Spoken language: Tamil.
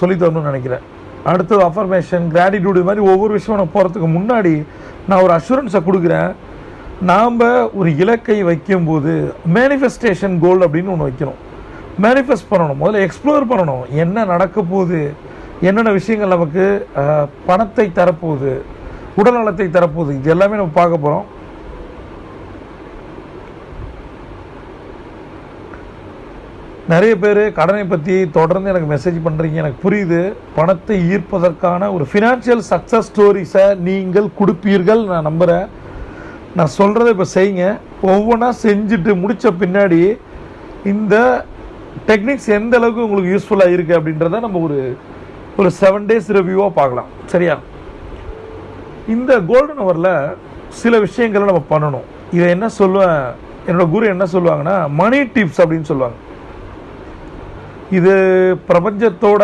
சொல்லி தரணும்னு நினைக்கிறேன். அடுத்தது அஃபர்மேஷன் கிராட்டிடியூடு இது மாதிரி ஒவ்வொரு விஷயம் நான் போகிறதுக்கு முன்னாடி நான் ஒரு அஷூரன்ஸை கொடுக்குறேன். நாம் ஒரு இலக்கை வைக்கும்போது மேனிஃபெஸ்டேஷன் கோல் அப்படின்னு ஒன்று வைக்கணும். மேனிஃபெஸ்ட் பண்ணணும். முதல்ல எக்ஸ்ப்ளோர் பண்ணணும். என்ன நடக்க போகுது? என்னென்ன விஷயங்கள் நமக்கு பணத்தை தரப்போகுது? உடல்நலத்தை தரப்போகுது? இது எல்லாமே நம்ம பார்க்க போகிறோம் நிறைய பேர் கடனை பற்றி தொடர்ந்து எனக்கு மெசேஜ் பண்ணுறீங்க எனக்கு புரியுது. பணத்தை ஈர்ப்பதற்கான ஒரு ஃபினான்ஷியல் சக்ஸஸ் ஸ்டோரிஸை நீங்கள் கொடுப்பீர்கள். நான் நம்புகிறேன் நான் சொல்கிறத இப்போ செய்யுங்க. ஒவ்வொன்றா செஞ்சுட்டு முடித்த பின்னாடி இந்த டெக்னிக்ஸ் எந்த அளவுக்கு உங்களுக்கு யூஸ்ஃபுல்லாக இருக்குது அப்படின்றத நம்ம ஒரு ஒரு செவன் டேஸ் ரிவ்யூவாக பார்க்கலாம். சரியா? இந்த கோல்டன் ஹவரில் சில விஷயங்களை நம்ம பண்ணணும். இதை என்ன சொல்லுவேன் என்னோடய குரு என்ன சொல்லுவாங்கன்னா மணி டிப்ஸ் அப்படின்னு சொல்லுவாங்க. இது பிரபஞ்சத்தோட